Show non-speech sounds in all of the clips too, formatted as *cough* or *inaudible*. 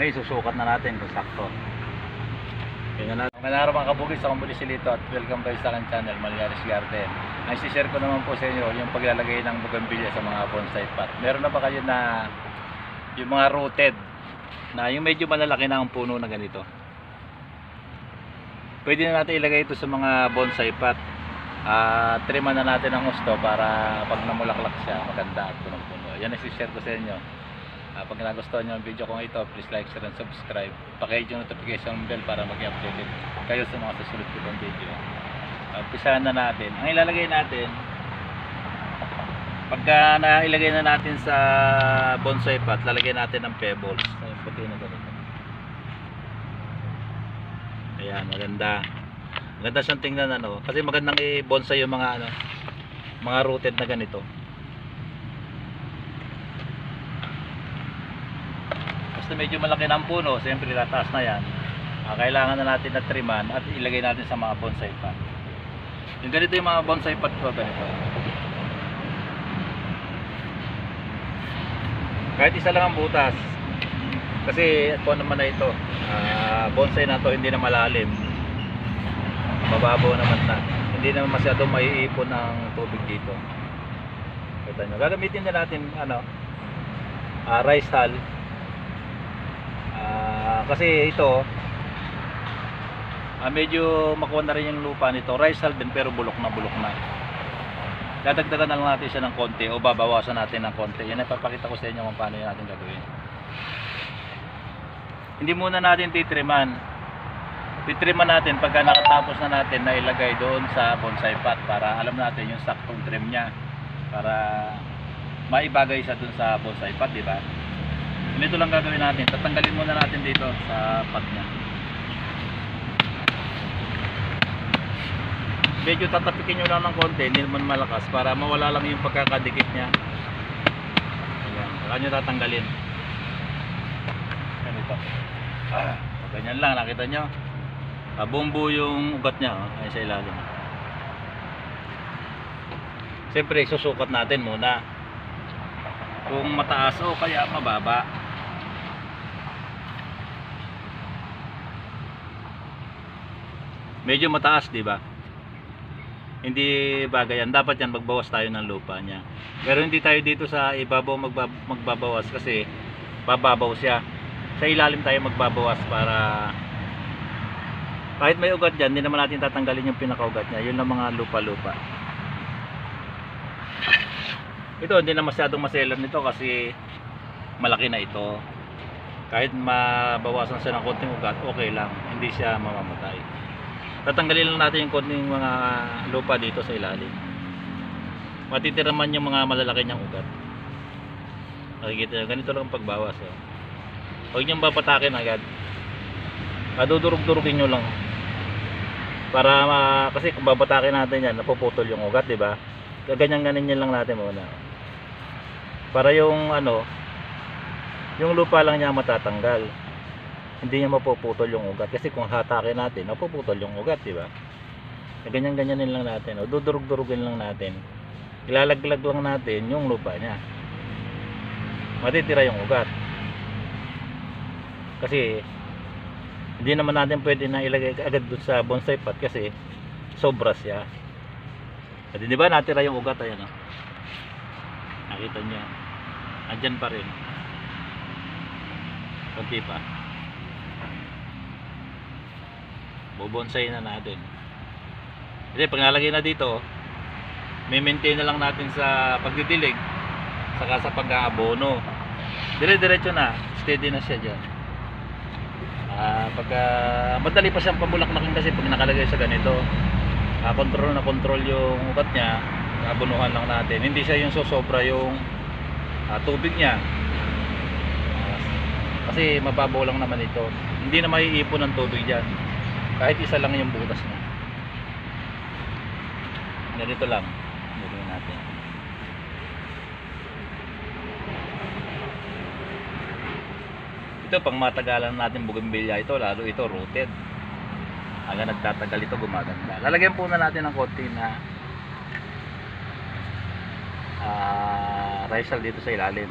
Ngayon, susukat na natin kung sakto. Tingnan natin. Araw mga kabugis, ako muli si Lito at welcome kayo sa aking channel, Malyaris Garden. Ang share ko naman po sa inyo yung paglalagay ng bougainvillea sa mga bonsai pot. Meron na ba kayo na yung mga rooted na yung medyo malalaki na ang puno na ganito? Pwede na natin ilagay ito sa mga bonsai pot. Ah, triman na natin ang gusto para pag namulaklak siya, maganda at punong-puno. Yan ang share ko sa inyo. Ah, pag nagustuhan nyo ang video kong ito, please like, share, and subscribe. Pakihit yung notification bell para maging updated kayo sa mga susunod ko pang video. Uh, Umpisahan na natin. Ang ilalagay natin, pagka nailagay na natin sa bonsai pot, lalagyan natin ng pebbles. Ayun, puti na ganito. Ayan, maganda. Maganda siyang tingnan ano. Kasi magandang i-bonsai yung mga ano, mga rooted na ganito. Basta medyo malaki na ang puno, siyempre tataas na yan. Ah, kailangan na natin na triman at ilagay natin sa mga bonsai pot. Yung ganito yung mga bonsai pot ko, ganito. Kahit isa lang ang butas. Kasi po naman na ito. ah, bonsai na to hindi na malalim. Mababaw naman na. Hindi naman masyado maiipon ng tubig dito. Kita nyo. Gagamitin na natin ano, ah, rice hull kasi ito ah, medyo makuha na rin yung lupa nito. Hull din pero bulok na bulok na. Dadagdagan na lang natin siya ng konti o babawasan natin ng konti. Yan ay papakita ko sa inyo kung paano yun natin gagawin. Hindi muna natin titriman titriman natin pagka nakatapos na natin na ilagay doon sa bonsai pot para alam natin yung saktong trim niya. Para maibagay siya doon sa bonsai pot di ba Ganito lang gagawin natin. Tatanggalin muna natin dito sa pot niya. Medyo tatapikin nyo lang ng konti, hindi naman malakas para mawala lang yung pagkakadikit niya. Ayan, saka nyo tatanggalin. Ganito. Ah, ganyan lang, nakita nyo. Ah, bumbu yung ugat niya, oh, ay sa ilalim. Siyempre, susukat natin muna kung mataas o kaya mababa. Medyo mataas, di ba? Hindi bagay yan. Dapat yan magbawas tayo ng lupa niya. Pero hindi tayo dito sa ibabaw magba- magbabawas kasi bababaw siya. Sa ilalim tayo magbabawas para kahit may ugat dyan, hindi naman natin tatanggalin yung pinakaugat niya. Yun lang mga lupa-lupa. Ito, hindi na masyadong maselan nito kasi malaki na ito. Kahit mabawasan siya ng konting ugat, okay lang. Hindi siya mamamatay. Tatanggalin lang natin yung konting mga lupa dito sa ilalim. Matitira man yung mga malalaki niyang ugat. Nakikita nyo, ganito lang ang pagbawas. Oh. Huwag niyong papatakin agad. Adudurog-durugin nyo lang. Para ma kasi kung babatakin natin yan, napuputol yung ugat, di ba? Gaganyan-ganyan lang natin muna para yung ano yung lupa lang niya matatanggal. Hindi niya mapuputol yung ugat. Kasi kung hatakin natin napuputol yung ugat di ba? Ganyan ganyanin lang natin o dudurug-durugin lang natin. Ilalaglag lang natin yung lupa niya. Matitira yung ugat. Kasi hindi naman natin pwede na ilagay agad dun sa bonsai pot kasi sobra siya. At di ba natira yung ugat? Ayan o. Nakita niya andyan pa rin. Konti pa. Bubonsay na natin. Kasi pag nalagay na dito may maintain na lang natin sa pagdidilig saka sa pag-aabono. Dire diretso na steady na siya dyan. Ah pagka madali pa siyang pamulaklakin kasi pag nakalagay sa ganito ah, control na control yung ugat niya abunuhan lang natin. Hindi siya yung sosobra yung ah, tubig niya. Ah, kasi mababaw lang naman ito. Hindi na maiipon ng tubig dyan. Kahit isa lang yung butas niya. Ganito lang. Gawin natin. Ito pang matagalan natin bougainvillea ito lalo ito rooted. Hanggang nagtatagal ito gumaganda. Lalagyan po na natin ng konti na rice hull dito sa ilalim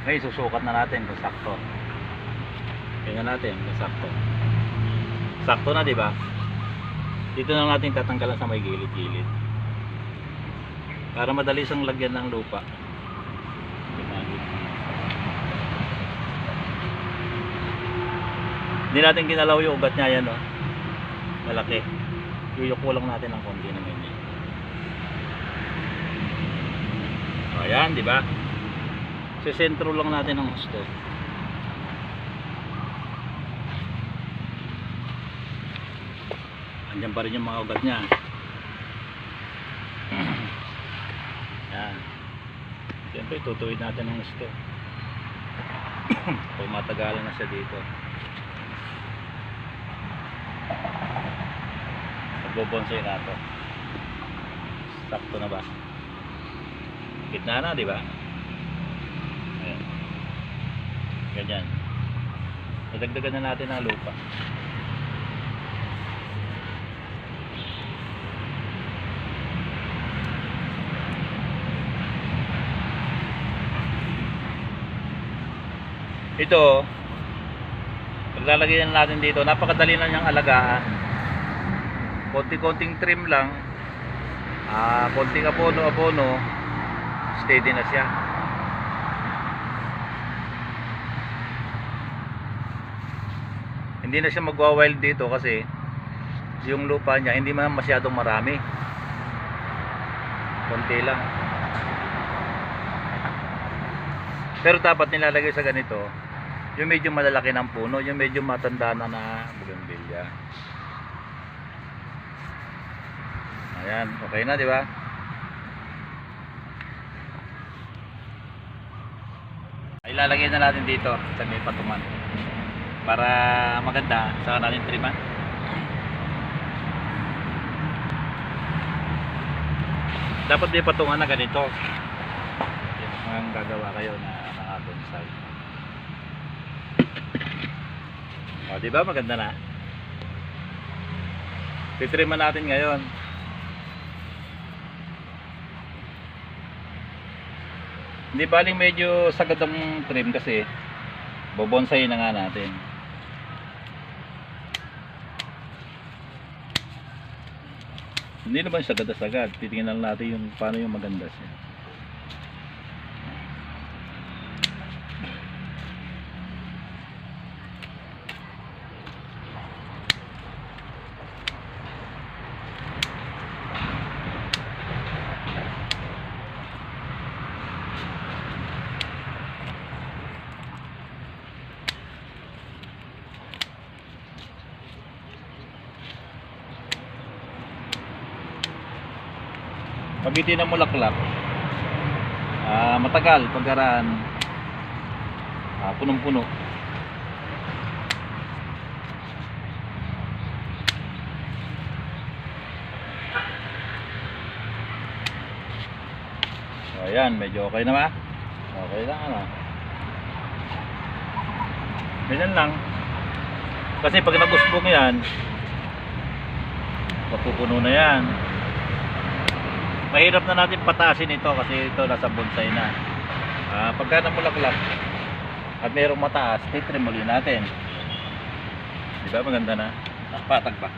Ngayon, susukat na natin kung sakto. Tingnan natin kung sakto. Sakto na, di ba? Dito na natin tatanggalan sa may gilid-gilid. Para madali siyang lagyan ng lupa. Hindi natin ginalaw yung ugat niya yan, no? Malaki. Yuyuko lang natin ng konti ng ganyan. O, yan, di ba? Sa sentro lang natin ang gusto. Andyan pa rin yung mga ugat niya. *clears throat* Yan. Siyempre, tutuwid natin ang gusto. *clears throat* Kung matagalan na siya dito. Magbobonsay na ito. Sakto na ba? Gitna na, di ba? Ayan. Ganyan. Nadagdagan na natin ang lupa. Ito, paglalagay na natin dito, napakadali na niyang alagaan. Konti-konting trim lang. Ah, konting abono-abono, steady na siya. Hindi na siya magwa-wild dito kasi yung lupa niya hindi man masyadong marami. Konti lang. Pero dapat nilalagay sa ganito, yung medyo malalaki ng puno, yung medyo matanda na na bougainvillea. Ayan, okay na, di ba? Ilalagay na natin dito sa may patuman. Para maganda, saka natin triman. Dapat di patungan na ganito. Yung mga gagawa kayo na mga bonsai. O, di ba maganda na? Titriman natin ngayon. Hindi baling medyo sagad ang trim kasi bobonsay na nga natin. Hindi naman sagad na sagad. Titingnan natin yung paano yung maganda siya. Pagiti ng mulaklak, ah, matagal pagkaraan, ah, punong-puno. Ayan, medyo okay na ba? Okay lang ano. Ganyan lang. Kasi pag nagusbong yan, mapupuno na yan mahirap na natin pataasin ito kasi ito nasa bonsai na. Ah, pagka namulaklak at mayroong mataas titrim ulit natin. Di ba? Maganda na. Patag pa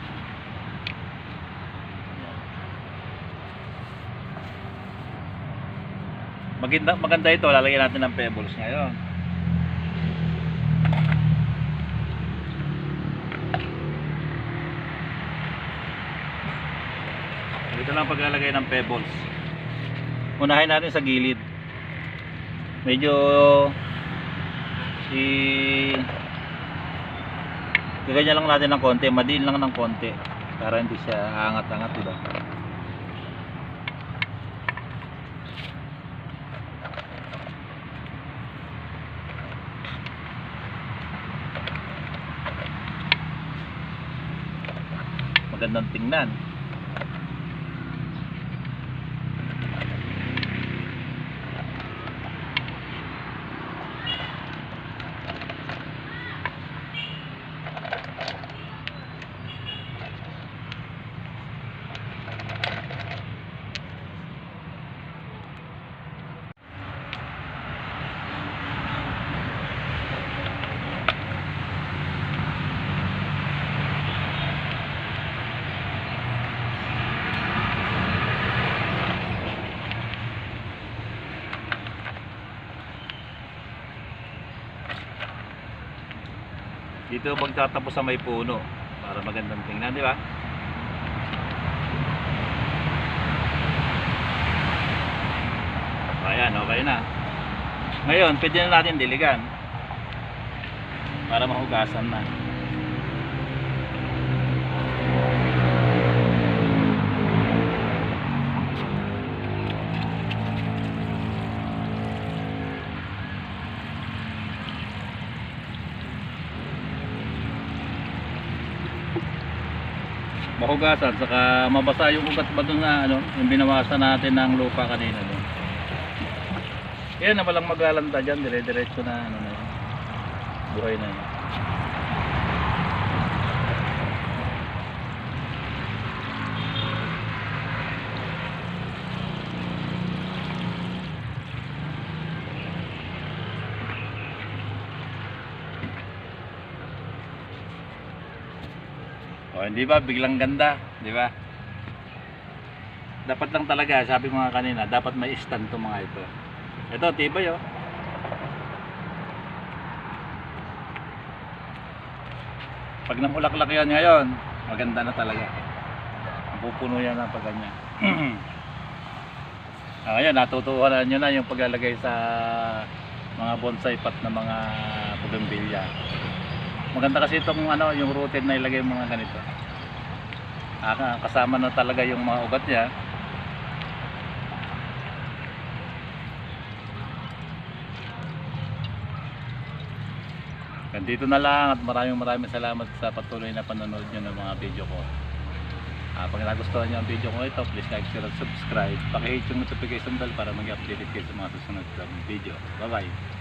maganda, maganda ito. Lalagyan natin ng pebbles ngayon Dito lang paglalagay ng pebbles. Unahin natin sa gilid. Medyo si Gaganyan lang natin ng konti, madiin lang ng konti para hindi siya angat-angat, di ba? Magandang tingnan. Dito pagtatapos sa may puno para magandang tingnan, di ba? Ayan, okay na. Ngayon, pwede na natin diligan para mahugasan na. Mahugasan saka mabasa yung ugat ba doon na ano yung binawasan natin ng lupa kanina doon yan na walang maglalanta dyan dire diretso na ano na buhay na yun O, hindi ba? Biglang ganda, di ba? Dapat lang talaga, sabi ko nga kanina, dapat may stand to mga ito. Ito, tibay oh. Pag namulaklak yan ngayon, maganda na talaga. Mapupuno yan ng pag ganyan. ah, ngayon, natutuhanan nyo na yung paglalagay sa mga bonsai pot na mga bougainvillea. Maganda kasi itong ano, yung rooted na ilagay mga ganito. Ah, kasama na talaga yung mga ugat niya. Ganito na lang at maraming maraming salamat sa patuloy na panonood nyo ng mga video ko. Ah, pag nagustuhan nyo ang video ko ito, please like, share, at subscribe. Pakihit yung notification bell para mag-update kayo sa mga susunod na video. Bye-bye!